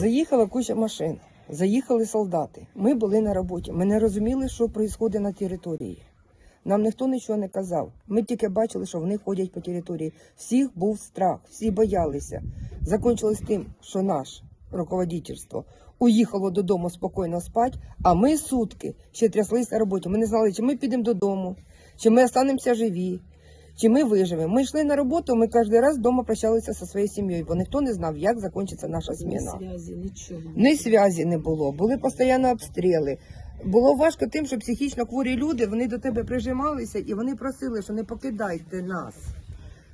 Заїхала куча машин, заїхали солдати. Ми були на роботі. Ми не розуміли, що відбувається на території. Нам ніхто нічого не казав. Ми тільки бачили, що вони ходять по території. Всіх був страх, всі боялися. Закончилось тим, що наш руководительство уїхало додому спокійно спати, а ми сутки ще тряслися на роботі. Ми не знали, чи ми підемо додому, чи ми останемося живі, чи ми виживемо. Ми йшли на роботу, ми кожен раз вдома прощалися зі своєю сім'єю, бо ніхто не знав, як закінчиться наша Ні зміна. зв'язі, нічого. Ні зв'язі не було, були постійно обстріли. Було важко тим, що психічно хворі люди вони до тебе прижималися і вони просили, що не покидайте нас.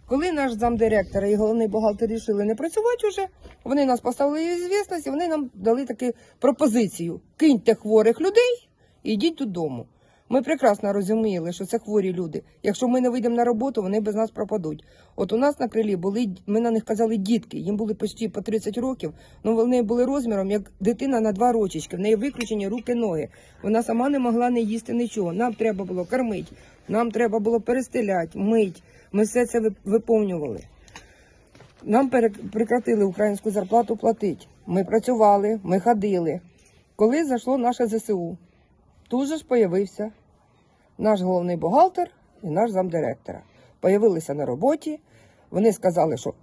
Коли наш замдиректора і головний бухгалтер рішили не працювати вже, вони нас поставили в звісність і вони нам дали таку пропозицію: киньте хворих людей і йдіть додому. Ми прекрасно розуміли, що це хворі люди. Якщо ми не вийдемо на роботу, вони без нас пропадуть. От у нас на крилі були, ми на них казали дітки, їм були почти по 30 років, але вони були розміром як дитина на два рочечки. В неї виключені руки, ноги. Вона сама не могла не їсти нічого. Нам треба було кормити, нам треба було перестеляти, мить. Ми все це вип- виповнювали. Нам прекратили українську зарплату платити. Ми працювали, ми ходили. Коли зайшло наше ЗСУ, тут же ж появився наш головний бухгалтер і наш замдиректора. Появилися на роботі. Вони сказали, що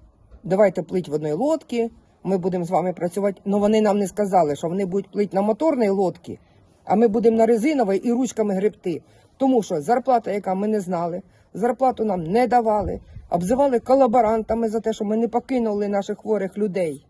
давайте плить в одній лодці, ми будемо з вами працювати. Ну вони нам не сказали, що вони будуть плити на моторній лодці, а ми будемо на резиновій і ручками гребти. Тому що зарплата, яка ми не знали, зарплату нам не давали, обзивали колаборантами за те, що ми не покинули наших хворих людей.